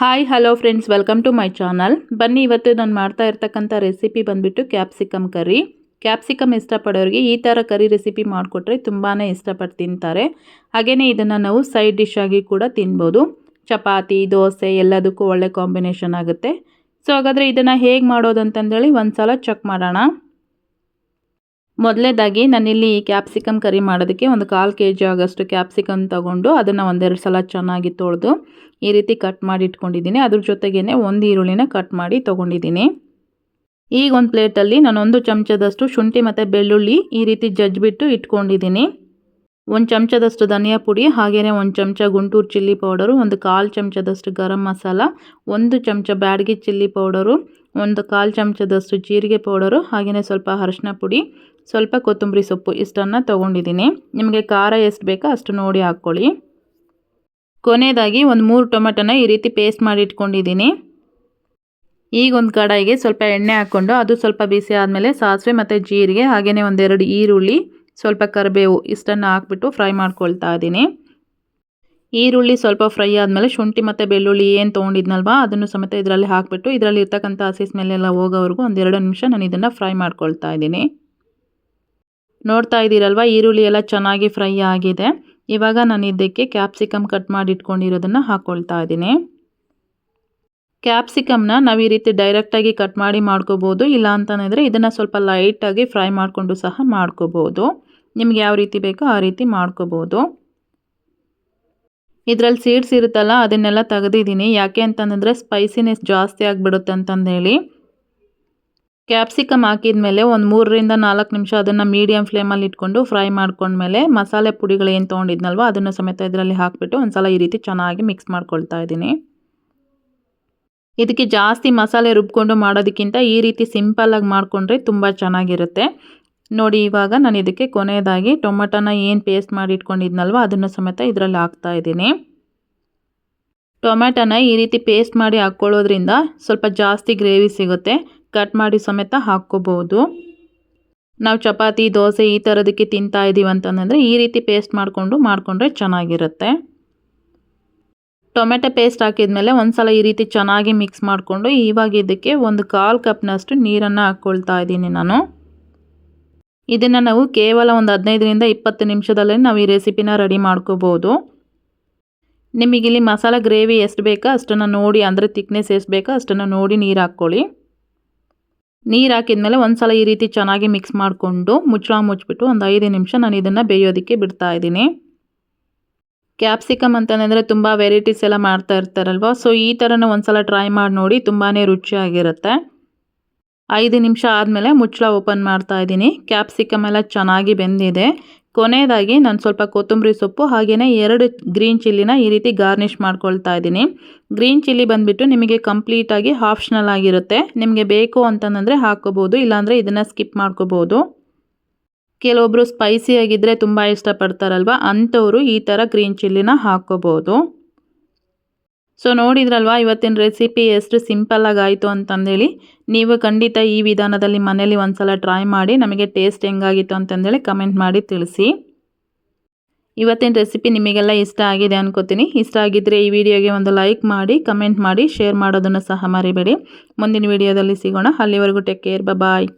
Hi hello friends welcome to my channel ಬನ್ನಿ, ಇವತ್ತು ನಾನು ಮಾಡ್ತಾ ಇರ್ತಕ್ಕಂಥ ರೆಸಿಪಿ ಬಂದುಬಿಟ್ಟು ಕ್ಯಾಪ್ಸಿಕಮ್ ಕರಿ ಕ್ಯಾಪ್ಸಿಕಮ್ ಇಷ್ಟಪಡೋರಿಗೆ ಈ ಥರ ಕರಿ ರೆಸಿಪಿ ಮಾಡಿಕೊಟ್ರೆ ತುಂಬಾ ಇಷ್ಟಪಟ್ಟು ತಿಂತಾರೆ. ಹಾಗೆಯೇ ಇದನ್ನು ನಾವು ಸೈಡ್ ಡಿಶ್ ಆಗಿ ಕೂಡ ತಿನ್ಬೋದು. ಚಪಾತಿ, ದೋಸೆ ಎಲ್ಲದಕ್ಕೂ ಒಳ್ಳೆ ಕಾಂಬಿನೇಷನ್ ಆಗುತ್ತೆ. ಸೊ ಹಾಗಾದರೆ ಇದನ್ನು ಹೇಗೆ ಮಾಡೋದು ಅಂತಂದೇಳಿ ಒಂದು ಸಲ ಚೆಕ್ ಮಾಡೋಣ. ಮೊದಲೇದಾಗಿ ನಾನಿಲ್ಲಿ ಕ್ಯಾಪ್ಸಿಕಮ್ ಕರಿ ಮಾಡೋದಕ್ಕೆ ಒಂದು ಕಾಲು ಕೆ ಜಿ ಆಗೋಷ್ಟು ಕ್ಯಾಪ್ಸಿಕಮ್ ತೊಗೊಂಡು ಅದನ್ನು ಒಂದೆರಡು ಸಲ ಚೆನ್ನಾಗಿ ತೊಳೆದು ಈ ರೀತಿ ಕಟ್ ಮಾಡಿ ಇಟ್ಕೊಂಡಿದ್ದೀನಿ. ಅದ್ರ ಜೊತೆಗೇ ಒಂದು ಈರುಳ್ಳಿನ ಕಟ್ ಮಾಡಿ ತೊಗೊಂಡಿದ್ದೀನಿ. ಈಗ ಒಂದು ಪ್ಲೇಟಲ್ಲಿ ಒಂದು ಚಮಚದಷ್ಟು ಶುಂಠಿ ಮತ್ತು ಬೆಳ್ಳುಳ್ಳಿ ಈ ರೀತಿ ಜಜ್ಜಿಬಿಟ್ಟು ಇಟ್ಕೊಂಡಿದ್ದೀನಿ. ಒಂದು ಚಮಚದಷ್ಟು ಧನಿಯಾ ಪುಡಿ ಹಾಗೆಯೇ ಒಂದು ಚಮಚ ಗುಂಟೂರು ಚಿಲ್ಲಿ ಪೌಡರು, ಒಂದು ಕಾಲು ಚಮಚದಷ್ಟು ಗರಂ ಮಸಾಲ, ಒಂದು ಚಮಚ ಬ್ಯಾಡಗಿ ಚಿಲ್ಲಿ ಪೌಡರು ಒಂದು ಕಾಲು ಚಮಚದಷ್ಟು ಜೀರಿಗೆ ಪೌಡರು ಹಾಗೆಯೇ ಸ್ವಲ್ಪ ಅರಶಿನ ಪುಡಿ, ಸ್ವಲ್ಪ ಕೊತ್ತಂಬರಿ ಸೊಪ್ಪು ಇಷ್ಟನ್ನು ತೊಗೊಂಡಿದ್ದೀನಿ. ನಿಮಗೆ ಖಾರ ಎಷ್ಟು ಬೇಕೋ ಅಷ್ಟು ನೋಡಿ ಹಾಕ್ಕೊಳ್ಳಿ. ಕೊನೆಯದಾಗಿ ಒಂದು ಮೂರು ಟೊಮೆಟೊನ ಈ ರೀತಿ ಪೇಸ್ಟ್ ಮಾಡಿ ಇಟ್ಕೊಂಡಿದ್ದೀನಿ. ಈಗ ಒಂದು ಕಡಾಯಿಗೆ ಸ್ವಲ್ಪ ಎಣ್ಣೆ ಹಾಕ್ಕೊಂಡು, ಅದು ಸ್ವಲ್ಪ ಬಿಸಿ ಆದಮೇಲೆ ಸಾಸಿವೆ ಮತ್ತು ಜೀರಿಗೆ ಹಾಗೆಯೇ ಒಂದೆರಡು ಈರುಳ್ಳಿ, ಸ್ವಲ್ಪ ಕರಿಬೇವು ಇಷ್ಟನ್ನು ಹಾಕ್ಬಿಟ್ಟು ಫ್ರೈ ಮಾಡ್ಕೊಳ್ತಾ ಇದ್ದೀನಿ. ಈರುಳ್ಳಿ ಸ್ವಲ್ಪ ಫ್ರೈ ಆದಮೇಲೆ ಶುಂಠಿ ಮತ್ತು ಬೆಳ್ಳುಳ್ಳಿ ಏನು ತೊಗೊಂಡಿದ್ನಲ್ವಾ, ಅದನ್ನು ಸಮೇತ ಇದರಲ್ಲಿ ಹಾಕಿಬಿಟ್ಟು, ಇದರಲ್ಲಿ ಇರ್ತಕ್ಕಂಥ ಹಸಿ ಸ್ಮೆಲ್ಲೆಲ್ಲ ಹೋಗೋವರೆಗೂ ಒಂದೆರಡು ನಿಮಿಷ ನಾನು ಇದನ್ನು ಫ್ರೈ ಮಾಡ್ಕೊಳ್ತಾ ಇದ್ದೀನಿ. ನೋಡ್ತಾ ಇದ್ದೀರಲ್ವ, ಈರುಳ್ಳಿ ಎಲ್ಲ ಚೆನ್ನಾಗಿ ಫ್ರೈ ಆಗಿದೆ. ಇವಾಗ ನಾನು ಇದಕ್ಕೆ ಕ್ಯಾಪ್ಸಿಕಮ್ ಕಟ್ ಮಾಡಿ ಇಟ್ಕೊಂಡಿರೋದನ್ನು ಹಾಕ್ಕೊಳ್ತಾ ಇದ್ದೀನಿ. ಕ್ಯಾಪ್ಸಿಕಮ್ನ ನಾವು ಈ ರೀತಿ ಡೈರೆಕ್ಟಾಗಿ ಕಟ್ ಮಾಡಿ ಮಾಡ್ಕೋಬೋದು, ಇಲ್ಲ ಅಂತಂದರೆ ಇದನ್ನು ಸ್ವಲ್ಪ ಲೈಟಾಗಿ ಫ್ರೈ ಮಾಡಿಕೊಂಡು ಸಹ ಮಾಡ್ಕೋಬೋದು. ನಿಮ್ಗೆ ಯಾವ ರೀತಿ ಬೇಕೋ ಆ ರೀತಿ ಮಾಡ್ಕೋಬೋದು. ಇದರಲ್ಲಿ ಸೀಡ್ಸ್ ಇರುತ್ತಲ್ಲ, ಅದನ್ನೆಲ್ಲ ತೆಗೆದಿದ್ದೀನಿ. ಯಾಕೆ ಅಂತಂದರೆ ಸ್ಪೈಸಿನೆಸ್ ಜಾಸ್ತಿ ಆಗಿಬಿಡುತ್ತೆ ಅಂತಂದೇಳಿ. ಕ್ಯಾಪ್ಸಿಕಮ್ ಹಾಕಿದ ಮೇಲೆ ಒಂದು ಮೂರರಿಂದ ನಾಲ್ಕು ನಿಮಿಷ ಅದನ್ನು ಮೀಡಿಯಮ್ ಫ್ಲೇಮಲ್ಲಿ ಇಟ್ಕೊಂಡು ಫ್ರೈ ಮಾಡ್ಕೊಂಡ್ಮೇಲೆ ಮಸಾಲೆ ಪುಡಿಗಳು ಏನು ತೊಗೊಂಡಿದ್ನಲ್ವ, ಅದನ್ನು ಸಮೇತ ಇದರಲ್ಲಿ ಹಾಕಿಬಿಟ್ಟು ಒಂದು ಸಲ ಈ ರೀತಿ ಚೆನ್ನಾಗಿ ಮಿಕ್ಸ್ ಮಾಡ್ಕೊಳ್ತಾ ಇದ್ದೀನಿ. ಇದಕ್ಕೆ ಜಾಸ್ತಿ ಮಸಾಲೆ ರುಬ್ಕೊಂಡು ಮಾಡೋದಕ್ಕಿಂತ ಈ ರೀತಿ ಸಿಂಪಲ್ಲಾಗಿ ಮಾಡಿಕೊಂಡ್ರೆ ತುಂಬ ಚೆನ್ನಾಗಿರುತ್ತೆ. ನೋಡಿ, ಇವಾಗ ನಾನು ಇದಕ್ಕೆ ಕೊನೆಯದಾಗಿ ಟೊಮೆಟೊನ ಏನು ಪೇಸ್ಟ್ ಮಾಡಿ ಇಟ್ಕೊಂಡಿದ್ನಲ್ವ, ಅದನ್ನು ಸಮೇತ ಇದರಲ್ಲಿ ಹಾಕ್ತಾ ಇದ್ದೀನಿ. ಟೊಮೆಟೊನ ಈ ರೀತಿ ಪೇಸ್ಟ್ ಮಾಡಿ ಹಾಕ್ಕೊಳ್ಳೋದ್ರಿಂದ ಸ್ವಲ್ಪ ಜಾಸ್ತಿ ಗ್ರೇವಿ ಸಿಗುತ್ತೆ. ಕಟ್ ಮಾಡಿ ಸಮೇತ ಹಾಕ್ಕೋಬೋದು. ನಾವು ಚಪಾತಿ, ದೋಸೆ ಈ ಥರದಕ್ಕೆ ತಿಂತಾ ಇದ್ದೀವಿ ಅಂತಂದರೆ ಈ ರೀತಿ ಪೇಸ್ಟ್ ಮಾಡಿಕೊಂಡು ಮಾಡಿಕೊಂಡ್ರೆ ಚೆನ್ನಾಗಿರುತ್ತೆ. ಟೊಮೆಟೊ ಪೇಸ್ಟ್ ಹಾಕಿದ್ಮೇಲೆ ಒಂದು ಸಲ ಈ ರೀತಿ ಚೆನ್ನಾಗಿ ಮಿಕ್ಸ್ ಮಾಡಿಕೊಂಡು ಇವಾಗ ಇದಕ್ಕೆ ಒಂದು ಕಾಲು ಕಪ್ನಷ್ಟು ನೀರನ್ನು ಹಾಕ್ಕೊಳ್ತಾ ಇದ್ದೀನಿ ನಾನು. ಇದನ್ನು ನಾವು ಕೇವಲ ಒಂದು ಹದಿನೈದರಿಂದ ಇಪ್ಪತ್ತು ನಿಮಿಷದಲ್ಲೇ ನಾವು ಈ ರೆಸಿಪಿನ ರೆಡಿ ಮಾಡ್ಕೋಬೋದು. ನಿಮಗಿಲ್ಲಿ ಮಸಾಲ ಗ್ರೇವಿ ಎಷ್ಟು ಬೇಕೋ ಅಷ್ಟನ್ನು ನೋಡಿ, ಅಂದರೆ ತಿಕ್ನೆಸ್ ಎಷ್ಟು ಬೇಕೋ ಅಷ್ಟನ್ನು ನೋಡಿ ನೀರು ಹಾಕ್ಕೊಳ್ಳಿ. ನೀರು ಹಾಕಿದ್ಮೇಲೆ ಒಂದು ಸಲ ಈ ರೀತಿ ಚೆನ್ನಾಗಿ ಮಿಕ್ಸ್ ಮಾಡಿಕೊಂಡು ಮುಚ್ಚಳ ಮುಚ್ಚಿಬಿಟ್ಟು ಒಂದು ಐದು ನಿಮಿಷ ನಾನು ಇದನ್ನು ಬೇಯೋದಕ್ಕೆ ಬಿಡ್ತಾ ಇದ್ದೀನಿ. ಕ್ಯಾಪ್ಸಿಕಮ್ ಅಂತಂದರೆ ತುಂಬ ವೆರೈಟೀಸ್ ಎಲ್ಲ ಮಾಡ್ತಾ ಇರ್ತಾರಲ್ವ ಸೊ ಈ ಥರನೂ ಒಂದು ಸಲ ಟ್ರೈ ಮಾಡಿ ನೋಡಿ ತುಂಬಾ ರುಚಿಯಾಗಿರುತ್ತೆ. ಐದು ನಿಮಿಷ ಆದಮೇಲೆ ಮುಚ್ಚಳ ಓಪನ್ ಮಾಡ್ತಾ ಇದ್ದೀನಿ. ಕ್ಯಾಪ್ಸಿಕಮ್ ಎಲ್ಲ ಚೆನ್ನಾಗಿ ಬೆಂದಿದೆ. ಕೊನೆಯದಾಗಿ ನಾನು ಸ್ವಲ್ಪ ಕೊತ್ತಂಬರಿ ಸೊಪ್ಪು ಹಾಗೆಯೇ ಎರಡು ಗ್ರೀನ್ ಚಿಲ್ಲಿನ ಈ ರೀತಿ ಗಾರ್ನಿಷ್ ಮಾಡ್ಕೊಳ್ತಾ ಇದ್ದೀನಿ. ಗ್ರೀನ್ ಚಿಲ್ಲಿ ಬಂದುಬಿಟ್ಟು ನಿಮಗೆ ಕಂಪ್ಲೀಟಾಗಿ ಆಪ್ಷನಲ್ ಆಗಿರುತ್ತೆ. ನಿಮಗೆ ಬೇಕು ಅಂತಂದರೆ ಹಾಕ್ಕೋಬೋದು ಇಲ್ಲಾಂದರೆ ಇದನ್ನು ಸ್ಕಿಪ್ ಮಾಡ್ಕೋಬೋದು. ಕೆಲವೊಬ್ಬರು ಸ್ಪೈಸಿಯಾಗಿದ್ದರೆ ತುಂಬ ಇಷ್ಟಪಡ್ತಾರಲ್ವ, ಅಂಥವರು ಈ ಥರ ಗ್ರೀನ್ ಚಿಲ್ಲಿನ ಹಾಕ್ಕೋಬೋದು ಸೊ ನೋಡಿದ್ರಲ್ವಾ, ಇವತ್ತಿನ ರೆಸಿಪಿ ಎಷ್ಟು ಸಿಂಪಲ್ಲಾಗಿ ಆಯಿತು ಅಂತಂದೇಳಿ. ನೀವು ಖಂಡಿತ ಈ ವಿಧಾನದಲ್ಲಿ ಮನೇಲಿ ಒಂದು ಸಲ ಟ್ರೈ ಮಾಡಿ ನಮಗೆ ಟೇಸ್ಟ್ ಹೆಂಗಾಗಿತ್ತು ಅಂತಂದೇಳಿ ಕಮೆಂಟ್ ಮಾಡಿ ತಿಳಿಸಿ. ಇವತ್ತಿನ ರೆಸಿಪಿ ನಿಮಗೆಲ್ಲ ಇಷ್ಟ ಆಗಿದೆ ಅನ್ಕೋತೀನಿ. ಇಷ್ಟ ಆಗಿದ್ದರೆ ಈ ವಿಡಿಯೋಗೆ ಒಂದು ಲೈಕ್ ಮಾಡಿ ಕಮೆಂಟ್ ಮಾಡಿ ಶೇರ್ ಮಾಡೋದನ್ನು ಸಹ ಮರಿಬೇಡಿ. ಮುಂದಿನ ವಿಡಿಯೋದಲ್ಲಿ ಸಿಗೋಣ. ಅಲ್ಲಿವರೆಗೂ ಟೇಕ್ ಕೇರ್ ಬಾಯ್